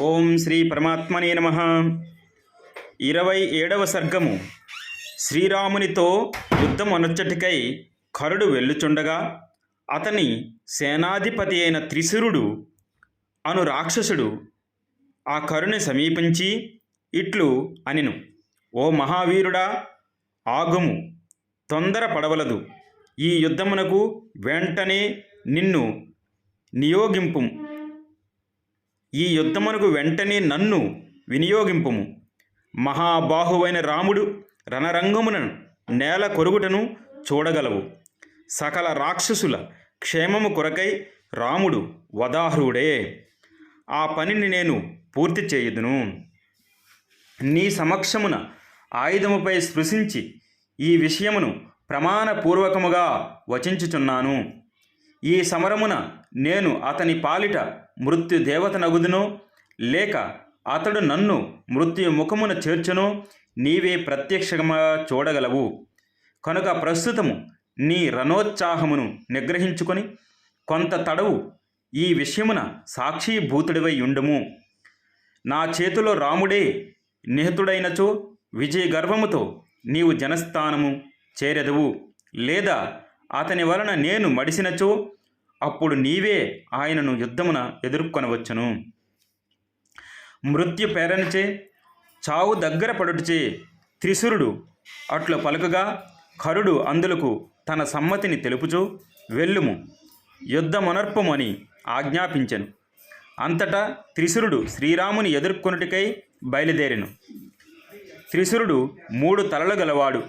ఓం శ్రీ పరమాత్మనే నమ. ఇరవై ఏడవ సర్గము. శ్రీరామునితో యుద్ధం అనొచ్చటికై కరుడు వెళ్ళుచుండగా అతని సేనాధిపతి అయిన త్రిశురుడు అను రాక్షసుడు ఆ కరుని సమీపించి ఇట్లు అనిను ఓ మహావీరుడా ఆగుము. తొందర పడవలదు. ఈ యుద్ధమునకు వెంటనే నిన్ను నియోగింపు ఈ యుద్ధమునకు వెంటనే నన్ను వినియోగింపుము. మహాబాహువైన రాముడు రణరంగమున నేల కొరుగుటను చూడగలవు. సకల రాక్షసుల క్షేమము కొరకై రాముడు వదాహృడే ఆ పనిని నేను పూర్తి చేయుదును. నీ సమక్షమున ఆయుధముపై స్పృశించి ఈ విషయమును ప్రమాణపూర్వకముగా వచించుచున్నాను. ఈ సమరమున నేను అతని పాలిట మృత్యు దేవత నగుదునో లేక అతడు నన్ను మృత్యు ముఖమున చేర్చును నీవే ప్రత్యక్షంగా చూడగలవు. కనుక ప్రస్తుతము నీ రణోత్సాహమును నిగ్రహించుకొని కొంత తడవు ఈ విషయమున సాక్షీభూతుడివై ఉండుము నా చేతిలో రాముడే నిహతుడైనచో విజయ గర్వముతో నీవు జనస్థానము చేరెదవు లేదా అతని వలన నేను మడిసినచో అప్పుడు నీవే ఆయనను యుద్ధమున ఎదుర్కొనవచ్చును. మృత్యు పేరనిచే చావు దగ్గర పడుటచే త్రిశురుడు అట్లు పలుకగా కరుడు అందులకు తన సమ్మతిని తెలుపుచూ వెళ్ళుము. యుద్ధమునర్పము అని ఆజ్ఞాపించెను. అంతటా త్రిశురుడు శ్రీరాముని ఎదుర్కొనుటికై బయలుదేరెను. త్రిశురుడు మూడు తలలు గలవాడు.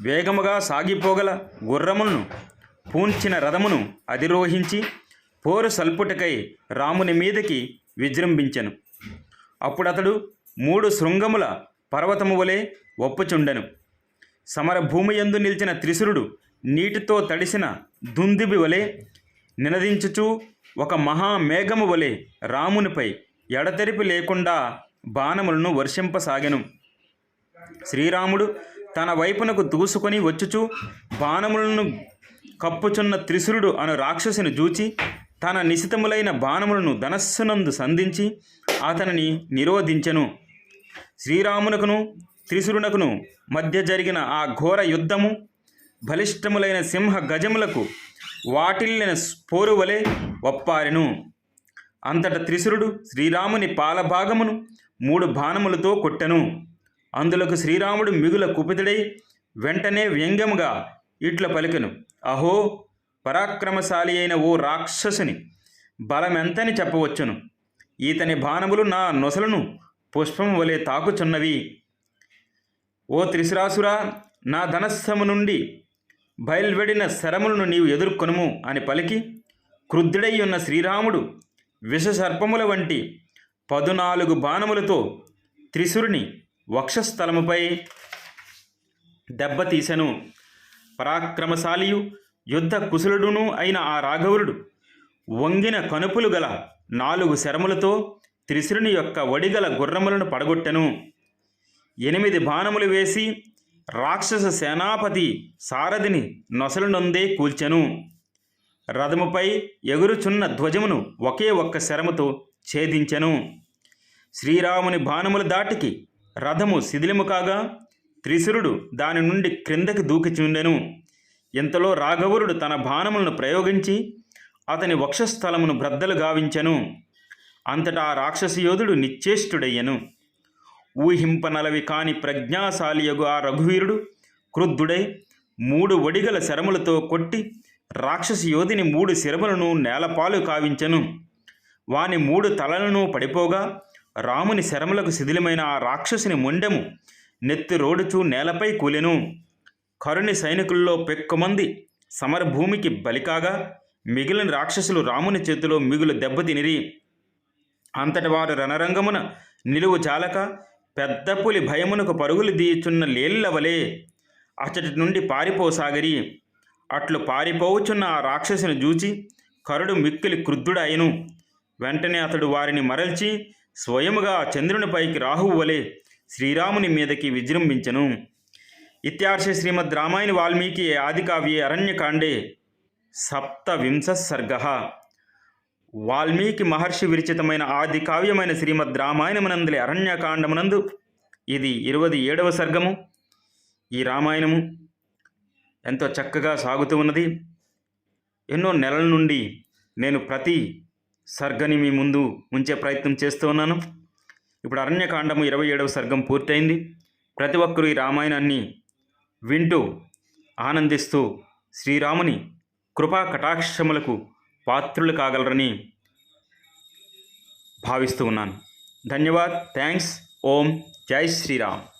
వేగముగా సాగిపోగల గుర్రములను పూంచిన రథమును అధిరోహించి పోరు సల్పుటకై రాముని మీదకి విజృంభించెను. అప్పుడతడు మూడు శృంగముల పర్వతము వలె ఒప్పుచుండెను. సమరభూమియందు నిలిచిన త్రిశురుడు నీటితో తడిసిన దుందిబి వలె నినదించుచూ ఒక మహామేఘము వలె రామునిపై ఎడతెరిపి లేకుండా బాణములను వర్షింపసాగెను. శ్రీరాముడు తన వైపునకు దూసుకొని వచ్చుచు బాణములను కప్పుచున్న త్రిశురుడు అను రాక్షసుని జూచి తన నిశితములైన బాణములను ధనస్సునందు సంధించి అతనిని నిరోధించెను. శ్రీరామునకును త్రిశురునకును మధ్య జరిగిన ఆ ఘోర యుద్ధము బలిష్టములైన సింహ గజములకు వాటిల్లిన స్పోరు వలె ఒప్పారెను. అంతట త్రిశురుడు శ్రీరాముని పాలభాగమును మూడు బాణములతో కొట్టెను. అందులకు శ్రీరాముడు మిగుల కుపితుడై వెంటనే వ్యంగ్యముగా ఇట్ల పలికెను. అహో పరాక్రమశాలి అయిన ఓ రాక్షసుని బలమెంతని చెప్పవచ్చును. ఈతని బాణములు నా నొసలను పుష్పం వలె తాకుచున్నవి. ఓ త్రిశురాసురా నా ధనస్సము నుండి బయల్వెడిన శరములను నీవు ఎదుర్కొనుము అని పలికి క్రుద్ధుడై ఉన్న శ్రీరాముడు విషసర్పముల వంటి పదునాలుగు బాణములతో త్రిశురుని వక్షస్థలముపై దెబ్బతీసెను. పరాక్రమశాలియు యుద్ధ కుశలుడును అయిన ఆ రాఘవుడు వంగిన కనుపులు గల నాలుగు శరములతో త్రిశురుని యొక్క వడిగల గుర్రములను పడగొట్టెను. ఎనిమిది బాణములు వేసి రాక్షస సేనాపతి సారథిని నొసలునొందే కూల్చెను. రథముపై ఎగురుచున్న ధ్వజమును ఒకే ఒక్క శరముతో ఛేదించెను. శ్రీరాముని బాణముల దాటికి రథము శిథిలము కాగా త్రిశురుడు దాని నుండి క్రిందకి దూకిచుండెను ఇంతలో రాఘవరుడు తన బాణములను ప్రయోగించి అతని వక్షస్థలమును బ్రద్దలు గావించెను. అంతటా ఆ యోధుడు నిశ్చేష్టుడయ్యను. ఊహింపనలవి కాని ప్రజ్ఞాశాలియగు ఆ రఘువీరుడు క్రుద్ధుడై మూడు ఒడిగల శరములతో కొట్టి రాక్షసి యోధిని మూడు శరములను నేలపాలు కావించెను. వాని మూడు తలలను పడిపోగా రాముని శరములకు శిథిలమైన ఆ రాక్షసుని మొండెము. నెత్తి రోడుచూ నేలపై కూలెను. కరుని సైనికుల్లో పెక్కుమంది సమరభూమికి బలికాగా మిగిలిన రాక్షసులు రాముని చేతిలో మిగులు దెబ్బతినిరి. అంతటి వారు రణరంగమున నిలువు చాలక పెద్ద పులి భయమునకు పరుగులు దీచున్న లేళ్ళవలే అచ్చటి నుండి పారిపోసాగరి. అట్లు పారిపోవుచున్న ఆ రాక్షసుని చూచి కరుడు మిక్కిలి క్రుద్ధుడాయను. వెంటనే అతడు వారిని మరల్చి స్వయముగా చంద్రునిపైకి రాహువు వలె శ్రీరాముని మీదకి విజృంభించెను. ఇత్యార్షే శ్రీమద్ రామాయణ వాల్మీకి ఆదికావ్యే అరణ్యకాండే సప్తవింశ సర్గ వాల్మీకి మహర్షి విరచితమైన ఆది కావ్యమైన శ్రీమద్ రామాయణమునందలి అరణ్యకాండమునందు ఇది ఇరవై ఏడవ సర్గము. ఈ రామాయణము ఎంతో చక్కగా సాగుతూ ఉన్నది. ఎన్నో నెలల నుండి నేను ప్రతి సర్గని మీ ముందు ఉంచే ప్రయత్నం చేస్తూ ఉన్నాను. ఇప్పుడు అరణ్యకాండము ఇరవై ఏడవ సర్గం పూర్తయింది. ప్రతి ఒక్కరూ ఈ రామాయణాన్ని వింటూ ఆనందిస్తూ శ్రీరాముని కృపా కటాక్షములకు పాత్రులు కాగలరని భావిస్తూ ఉన్నాను. ధన్యవాద్. థ్యాంక్స్. ఓం. జై శ్రీరామ్.